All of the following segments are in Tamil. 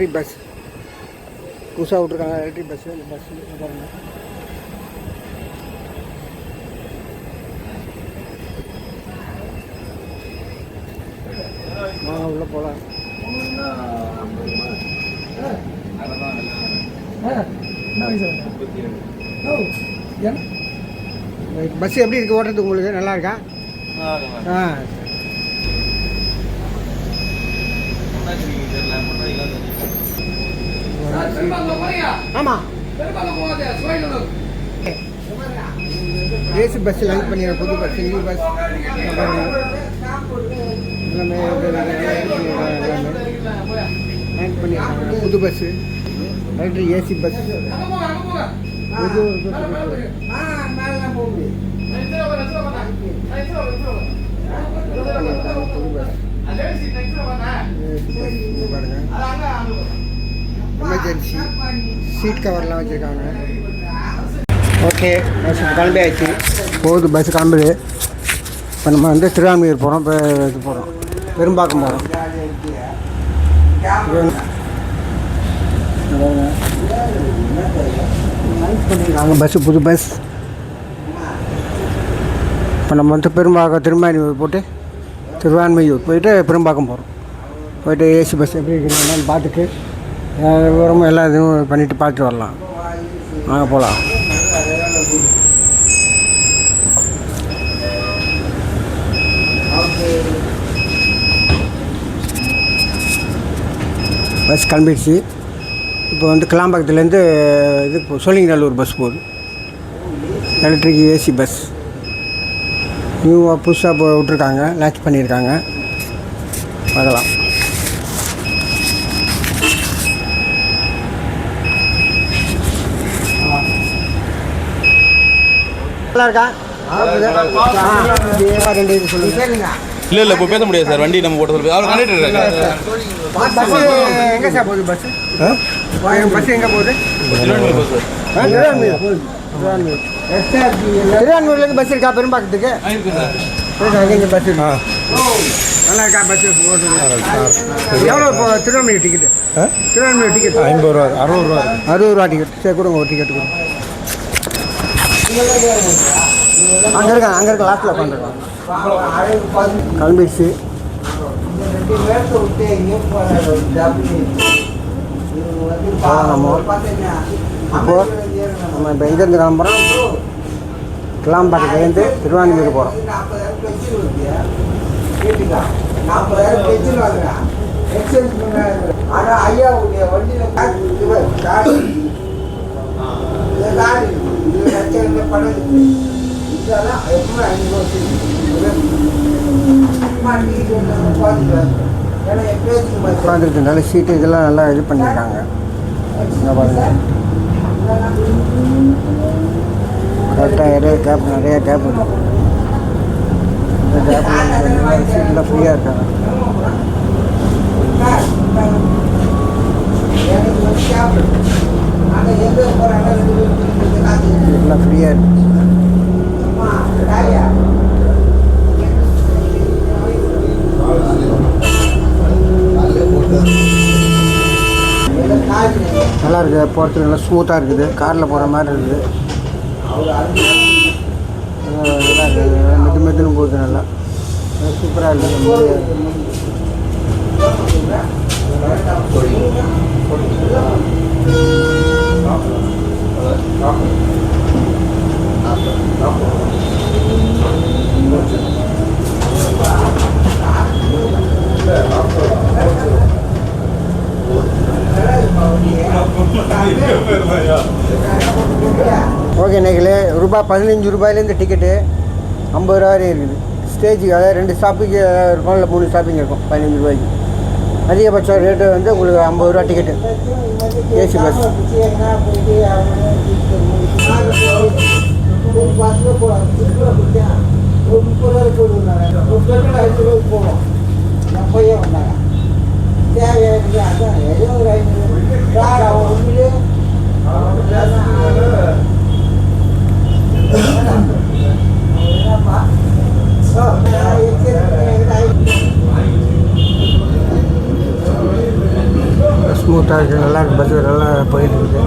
எலக்ட்ரிக் பஸ் புதுசாக விட்ருக்காங்க எலக்ட்ரிக் பஸ்ஸு இந்த பஸ் பாருங்க வாங்க உள்ளே போகலாம் பஸ் எப்படி இருக்குது ஓட்டுறதுக்கு உங்களுக்கு நல்லா இருக்கா. ஆ. ஏசி பஸ் லான்ச் பண்ணிடுற புது பஸ் நியூ பஸ் எல்லாமே லான்ச் பண்ணிடுறாங்க. புது பஸ்ஸு எலக்ட்ரிக் ஏசி பஸ் புது புது பஸ் எமர்ஜென்சி சீட் கவர்லாம் வச்சுருக்காங்க. ஓகே பஸ் கிளம்பி ஆயிடுச்சு போகுது பஸ் கிளம்புது. இப்போ நம்ம வந்து திருவான்மையூர் போகிறோம் இப்போ இது போகிறோம் பெரும்பாக்கம் போகிறோம் பண்ணியிருக்காங்க பஸ்ஸு புது பஸ் இப்போ நம்ம வந்து பெரும்பாக்கம் திருமானியூர் போட்டு திருவான்மையூர் போயிட்டு பெரும்பாக்கம் போகிறோம் போயிட்டு ஏசி பஸ் எப்படி இருக்குன்னு பார்த்துட்டு விவரமும் எல்லா இதுவும் பண்ணிவிட்டு பார்த்துட்டு வரலாம். வாங்க போகலாம் பஸ் கிளம்பிடுச்சு. இப்போ வந்து கிளாம்பாக்கத்துலேருந்து இது சோழிங்கநல்லூர் பஸ் போகுது. எலக்ட்ரிக் ஏசி பஸ் நியூவாக புதுசாக இப்போ விட்ருக்காங்க லான்ச் பண்ணியிருக்காங்க. பார்க்கலாம். நல்லா இருக்கா ரெண்டு இது சொல்லுங்க. இல்ல இல்ல இப்போ பேச முடியாது சார். வண்டி நம்ம ஓட்ட சொல்லி அவர் கண்டக்டர் இருக்காரு. பஸ் எங்கே சார் போகுது பஸ்? பஸ் எங்கே போகுது? திருவண்ணாமலை பஸ் இருக்கா? பெரும்பாக்கத்துக்கு? ஆ, இருக்கு சார் போயிட்டு அங்கே பஸ் இருக்கு நல்லா இருக்கா பஸ் எவ்வளோ இப்போ டிக்கெட்டு திருவான்மியூர் டிக்கெட் ஐம்பது ரூபா அறுபது ரூபா. அறுபது ரூபா டிக்கெட் சரி கொடுங்க ஒரு டிக்கெட் கொடுங்க. அங்கே இருக்காங்க அங்கே இருக்க லாஸ்ட்டில் உட்காந்துருக்காங்க கிளம்பிடுச்சு நம்ம இப்போது நம்ம இப்போ எங்கேருந்து கிளம்புறோம். கிளாம்பாக்கத்துலேருந்து திருவான்மியூர் போகிறோம் உட்காந்துருக்கனால சீட்டு இதெல்லாம் நல்லா இது பண்ணியிருக்காங்க. இங்க கரெக்டாக நிறைய கேப் நிறைய கேப் இருக்கு. இந்த கேப்பில் சீட்டில் ஃப்ரீயாக இருக்காங்க. சீட்டில் ஃப்ரீயாக இருக்கு. நல்லா இருக்குது போகிறதுக்கு நல்லா ஸ்மூத்தாக இருக்குது. காரில் போகிற மாதிரி இருக்குது. நல்லா இருக்குது மெது மெதுன்னு போகுது நல்லா. சூப்பராக இருக்குது. ஓகே நேர்களே ரூபாய் பதினஞ்சு ரூபாயிலேருந்து டிக்கெட்டு ஐம்பது ரூபா வரையும் இருக்குது. ஸ்டேஜுக்கு அதாவது ரெண்டு ஸ்டாப்புக்கு இருக்கும் இல்லை மூணு ஸ்டாப்பிங் இருக்கும் பதினஞ்சு ரூபாய்க்கு. அதிகபட்ச ரேட்டு வந்து உங்களுக்கு ஐம்பது ரூபா டிக்கெட்டு ஏசி பஸ் ஸ்மூத் ஸ்மூத்தாக இருக்குது நல்லா இருக்குது பஸ் நல்லா போயிட்டு இருக்குது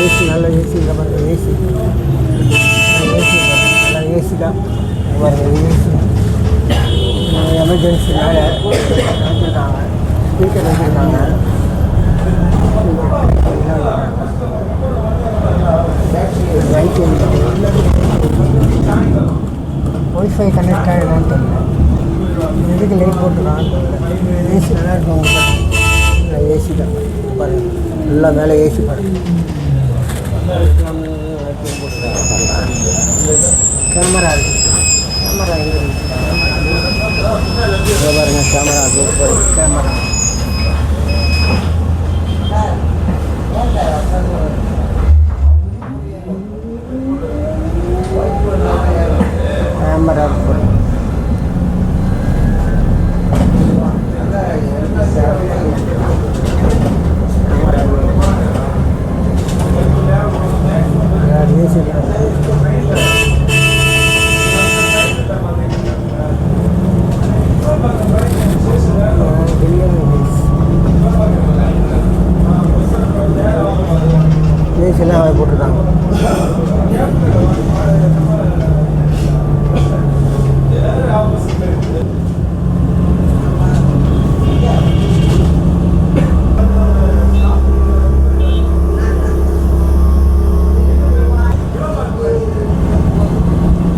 ஏசி நல்லா ஏசி இல்லை பாருங்க ஏசி ஏசி நல்லா ஏசி தான் பாருங்க ஏசி எமர்ஜென்சி மேலே. வச்சுருக்காங்க ஸ்பீக்கர் வச்சுருக்காங்க லைட் ஒய்ஃபை கனெக்ட் ஆகிடான்னு தெரியல எதுக்கு லைட் போட்டுருக்கான்னு ஏசி நல்லா இருக்கும் இல்லை ஏசி தான் பாருங்க நல்லா மேலே ஏசி பாருங்க கேமரா இருக்கு கேமரா எங்கே இருக்கு பாருங்க camera super camera camera super AC ஏசிலாம் அவன் போட்டிருக்காங்க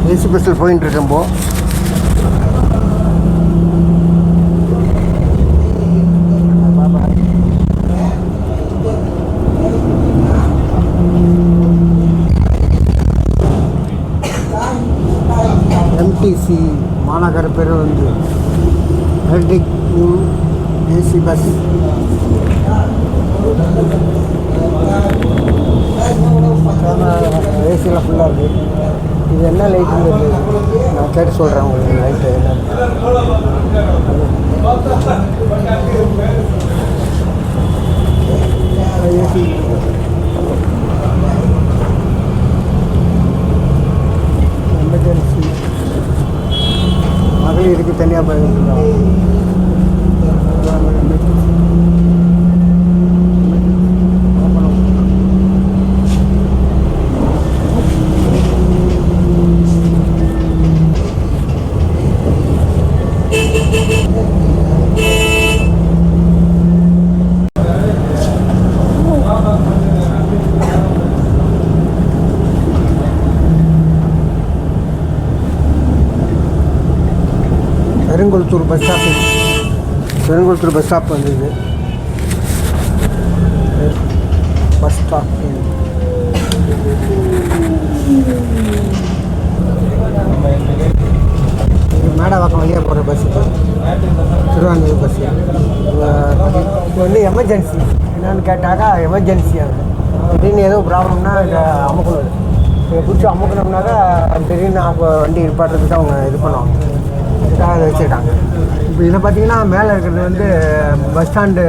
ஏசி பஸ்ஸில் போயின்னு இருக்கேன் எம்டிசி மாநகர பேருந்து எலக்ட்ரிக் நியூ ஏசி பஸ். ஏசியில் ஃபுல்லாக இருக்குது இது என்ன லைட்டுங்கிறது நான் கேட்டு சொல்கிறேன் உங்களுக்கு லைட்டு என்ன. எமர்ஜென்சி மகளிருக்கு தனியாக போயிருக்கோம் Perungalathur bus stop Perungalathur bus stop வந்தது பஸ் ஸ்டாப் மேடவாக்கம் வழியாக போகிற பஸ் திருவாங்கூர் பஸ் இப்போ வந்து எமர்ஜென்சி என்னன்னு கேட்டாக்கா எமர்ஜென்சி அது. திடீர்னு ஏதோ ப்ராப்ளம்னா அமுக்கணும். இதை பிடிச்சி அமுக்கணும்னாக்கா திடீர்னு வண்டி நிப்பாட்டுறதுக்கு அவங்க இது பண்ணுவாங்க. அதை வச்சுருக்காங்க இப்போ இதில் பார்த்தீங்கன்னா மேலே இருக்கிறது வந்து பஸ் ஸ்டாண்டு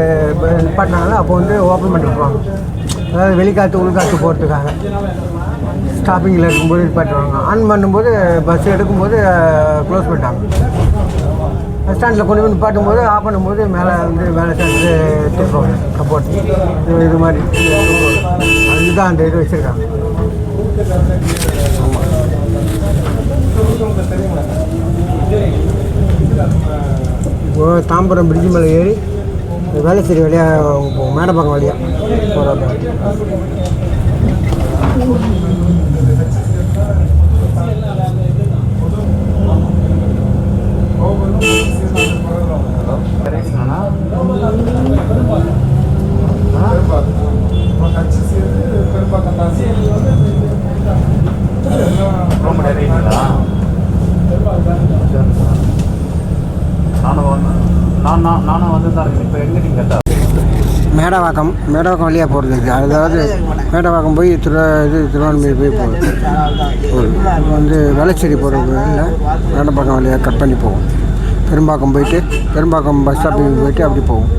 நிப்பாட்டினாங்களா அப்போ வந்து ஓப்பன் பண்ணிருப்பாங்க அதாவது வெளிக்காற்று உள்காற்று போகிறதுக்காக ஸ்டாப்பிங்கில் இருக்கும்போது நிப்பாட்டுவாங்க. ஆன் பண்ணும்போது பஸ் எடுக்கும்போது க்ளோஸ் பண்ணிட்டாங்க. பஸ் ஸ்டாண்டில் கொண்டு போய் நிப்பாட்டும் போது ஆஃப் பண்ணும்போது மேலே வந்து மேலே சேர்ந்து திருப்போம் சப்போர்ட் இது இது மாதிரி. அதுதான் அந்த இது வச்சுருக்காங்க. இப்போ தாம்பரம் பிரிட்ஜு மேலே ஏறி வேலைச்சேரி வழியாக போவோம் மேடப்பாக்கம் வழியாக போகிறப்ப you வந்து நான் நான் நானும் வந்து தான் இருக்கேன் இப்போ எங்கே நீங்கள் மேடவாக்கம் மேடவாக்கம் வழியாக போகிறது இது அதாவது மேடவாக்கம் போய் திரு இது திருவண்ணாமலை போய் போகுது வந்து வேளச்சேரி போகிறது இல்லை மேடப்பாக்கம் வழியாக கட் பண்ணி போவோம். பெரும்பாக்கம் போயிட்டு பெரும்பாக்கம் பஸ் ஸ்டாப்பிங் போயிட்டு அப்படி போவோம்.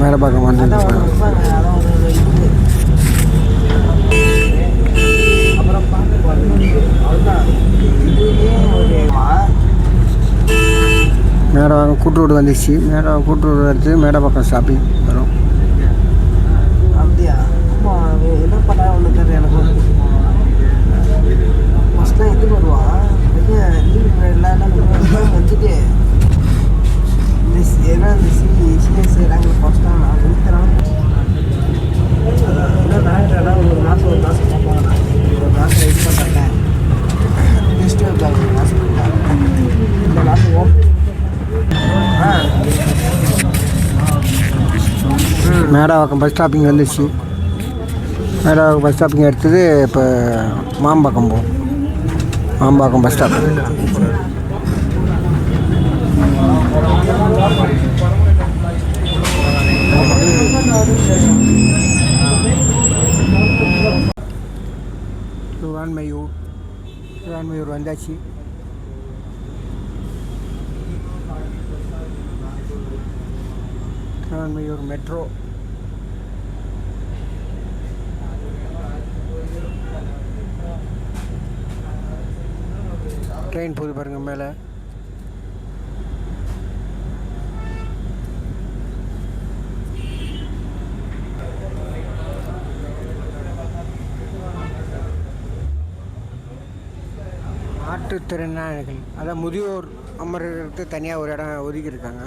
மேடப்பாக்கம் வந்து மேடவாக்கம் கூட்டுரோடு வந்துச்சு. மேடா கூட்டுரோடு வருது மேடா பக்கம் ஷாப்பிங் வரும். அப்படியா? என்ன பண்ணா ஒன்று தெரியல எனக்கு. ஃபஸ்ட்டாக இது வருவான் பையன் லீவ் எல்லாம் வச்சுட்டு. இந்த ஏன்னா இந்த சி சிஎஸ் செய்கிறாங்க ஃபஸ்ட்டாக நான் கொடுக்குறான் இல்லை நான் ஒரு மாதம் ஒரு மாதம் பார்ப்பாங்க ஒரு மாதம் வெயிட் பண்ணுறேன் நெக்ஸ்ட்டு ஒரு மாதம் இந்த மாதம் ஓ ஆ மேடாவாக்கம் பஸ் ஸ்டாப்பிங் வந்துச்சு. மேடாவாக்கம் பஸ் ஸ்டாப்பிங் எடுத்தது இப்போ மாம்பாக்கம் போகும் மாம்பாக்கம் பஸ் ஸ்டாப் திருவான்மையூர் திருவான்மையூர் வந்தாச்சு. திருவான்மையூர் மெட்ரோ ட்ரெயின் போகுது பாருங்க மேலே. மாற்றுத்திறனாளிகள் அதான் முதியோர் அமர்றதுக்கு தனியாக ஒரு இடம் ஒதுக்கி இருக்காங்க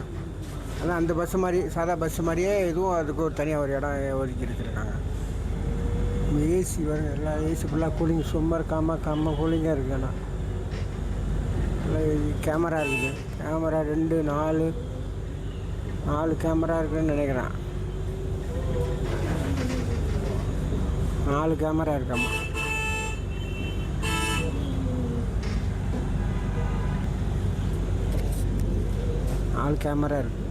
அதான் அந்த பஸ் மாதிரி சாதா பஸ் மாதிரியே இதுவும் அதுக்கு ஒரு தனியாக ஒரு இடம் ஒதுக்கி இருக்காங்க ஏசி வரும் எல்லாம் ஏசி ஃபுல்லாக கூலிங் சும்மா இருக்காமல் கம்ம கூலிங்காக இருக்குது ஆனால் கேமரா இருக்குது. கேமரா ரெண்டு நாலு நாலு கேமரா இருக்குன்னு நினைக்கிறேன். நாலு கேமரா இருக்காம்மா. நாலு கேமரா இருக்குது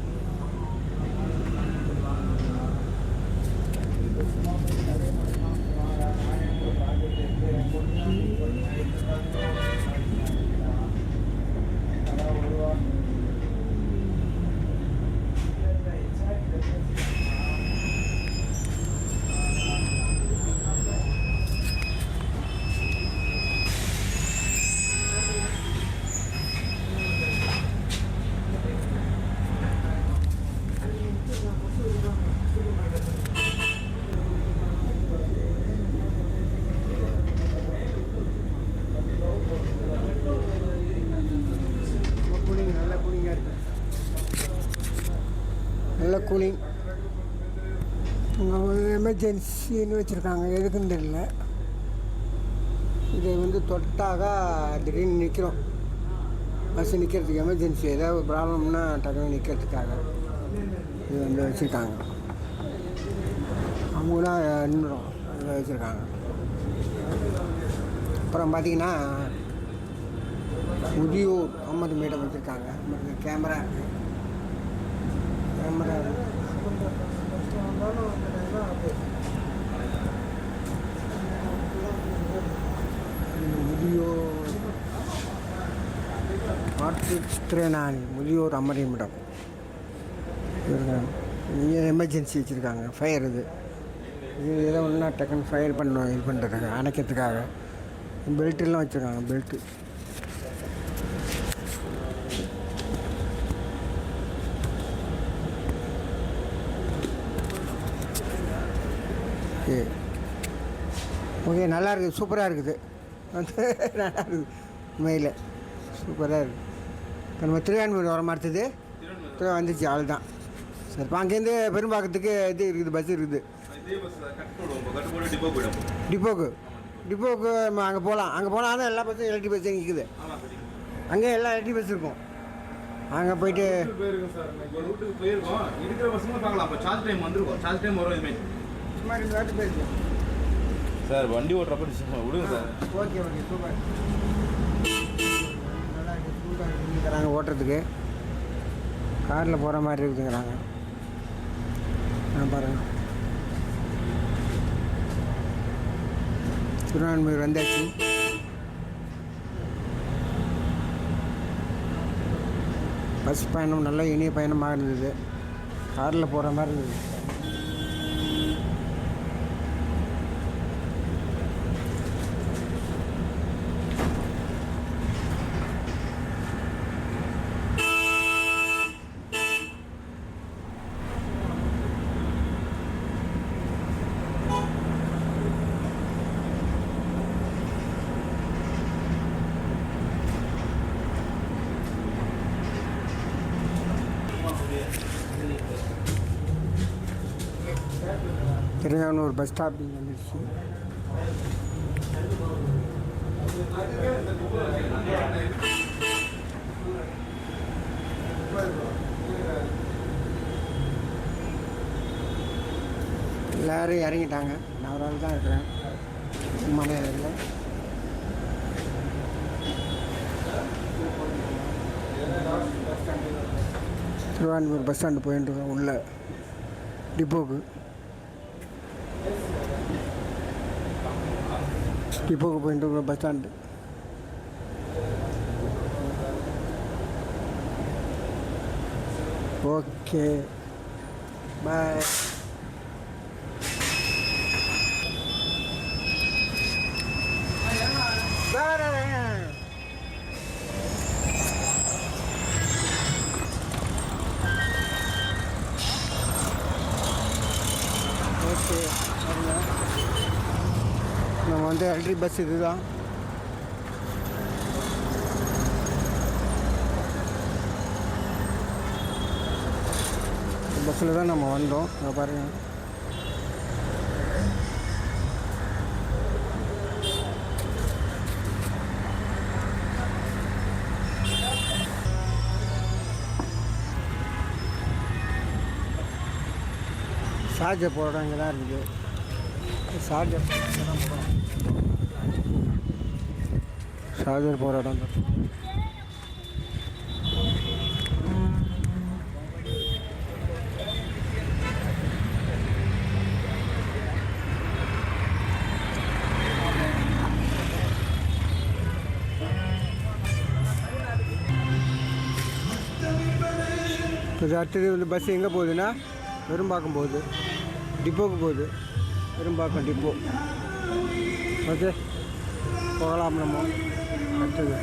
கூலிங் நல்ல கூலிங்காக இருக்கு நல்ல கூலிங் எமர்ஜென்சின்னு வச்சுருக்காங்க. எதுக்குன்னு தெரியல. இதை வந்து தொட்டாக திடீர்னு நிற்கிறோம் பஸ் நிற்கிறதுக்கு எமர்ஜென்சி ஏதாவது ப்ராப்ளம்னா டக்குனு நிற்கிறதுக்காக இது வந்து வச்சுருக்காங்க. அவங்களாம் நின்றுடும் வச்சுருக்காங்க. அப்புறம் பார்த்தீங்கன்னா முதியோர் அம்மது மேடம் வச்சுருக்காங்க. கேமரா கேமரா முதியோர் மாற்றுத்திறனாளி முதியோர் அமரிமிடம் எமர்ஜென்சி வச்சுருக்காங்க ஃபயர் இது. இது ஏதோ ஒன்றா டக்குன்னு ஃபயர் பண்ண இது பண்ணுறதுக்கு அணைக்கிறதுக்காக. பெல்ட்டெல்லாம் வச்சுருக்காங்க பெல்ட்டு ஓகே ஓகே நல்லா இருக்குது சூப்பராக இருக்குது. வந்து நல்லா இருக்குது. உண்மையில் சூப்பராக இருக்குது இப்போ நம்ம திருவான்மூர் வர மாட்டுது இப்போ வந்துச்சு ஆள் தான். சரி இப்போ அங்கேருந்து பெரும்பாக்கத்துக்கு இது இருக்குது பஸ் இருக்குது. டிப்போக்கு டிப்போக்கு நம்ம அங்கே போகலாம் அங்கே போனால் தான் எல்லா பஸ்ஸும் எலக்ட்ரிக் பஸ்ஸும் நிற்குது அங்கே எல்லா எலக்ட்ரிக் பஸ் இருக்கும். அங்கே போயிட்டு சார் சும்மா ரெண்டு வாட்டி வண்டி ஓட்டுறப்ப டிஸ்டர்ப் விடுங்க சார். Okay okay super. நல்லா இருக்கு சூப்பராக இருக்குங்கிறாங்க ஓட்டுறதுக்கு. காரில் போகிற மாதிரி இருக்குதுங்கிறாங்க நான் பாருங்க. திருவான்மையூர் வந்தாச்சு. பஸ் பயணம் நல்ல இனிய பயணமாக இருந்தது. காரில் போகிற மாதிரி இருந்தது. திருஞானூர் பஸ் ஸ்டாப்பிங் வந்துடுச்சு எல்லோரும் இறங்கிட்டாங்க. நான் ஒரு ஆள் தான் இருக்கிறேன். சும்மாவே இல்லை. திருவான்மூர் பஸ் ஸ்டாண்டு போயிட்டு இருக்கோம். உள்ள டிப்போக்கு டிப்போக்கு போயிட்டு இருக்கிற bus stand okay bye okay பாருங்க நம்ம வந்து எலக்ட்ரிக் பஸ் இதுதான். பஸ்ஸில் தான் நம்ம வந்தோம். இங்கே பாருங்கள் சார்ஜர் போட இங்கே தான் இருக்குது சார்ஜர் சார்ஜர் போகிற இடம் தான் இது அடுத்தது வந்து பஸ் எங்கே போகுதுன்னா வெறும்பாக்கம் போகுது டிப்போக்கு போகுது. Verumbakkam depot okay? போகலாம் நம்ம. அடுத்தது.